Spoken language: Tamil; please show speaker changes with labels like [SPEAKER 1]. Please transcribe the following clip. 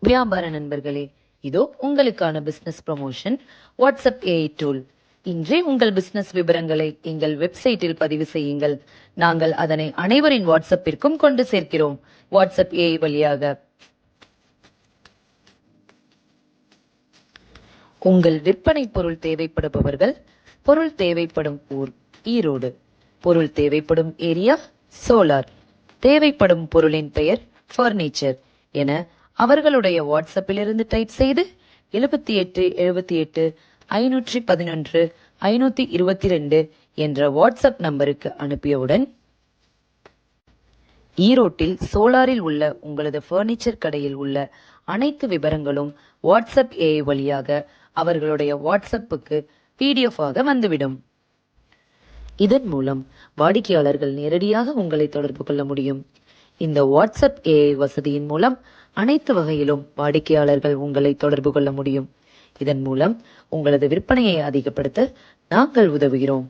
[SPEAKER 1] வியாபார நண்பர்களே இதோ உங்களுக்கான business promotion WhatsApp AI tool இன்றே உங்கள் பிசினஸ் விவரங்களை எங்கள் வெப்சைட்டில் பதிவு செய்யுங்கள். நாங்கள் அதனை அனைவரின் வாட்ஸ்அப்பிற்கும் கொண்டு சேர்க்கிறோம். வாட்ஸ்அப் ஏஐ வழியாக. உங்கள் விற்பனை பொருள் தேவைப்படுபவர்கள் பொருள் தேவைப்படும் ஊர் ஈரோடு. பொருள் தேவைப்படும் ஏரியா சோலார். தேவைப்படும் பொருளின் பெயர் ஃபர்னிச்சர் என அவர்களுடைய வாட்ஸ்அப்பிலிருந்து டைப் செய்து எழுபத்தி எட்டு எழுபத்தி எட்டு ஐநூற்றி பதினொன்று ஐநூத்தி இருபத்தி ரெண்டு என்ற வாட்ஸ்அப் நம்பருக்கு அனுப்பியவுடன் ஈரோட்டில் சோலாரில் உள்ள உங்களது ஃபர்னிச்சர் கடையில் உள்ள அனைத்து விவரங்களும் வாட்ஸ்அப் ஏஐ வழியாக அவர்களுடைய வாட்ஸ்அப்புக்கு பிடிஎஃப் ஆக வந்துவிடும். இதன் மூலம் வாடிக்கையாளர்கள் நேரடியாக உங்களை தொடர்பு கொள்ள முடியும். இந்த வாட்ஸ்அப் ஏஐ வசதியின் மூலம் அனைத்து வகையிலும் வாடிக்கையாளர்கள் உங்களை தொடர்பு கொள்ள முடியும். இதன் மூலம் உங்களது விற்பனையை அதிகப்படுத்த நாங்கள் உதவுகிறோம்.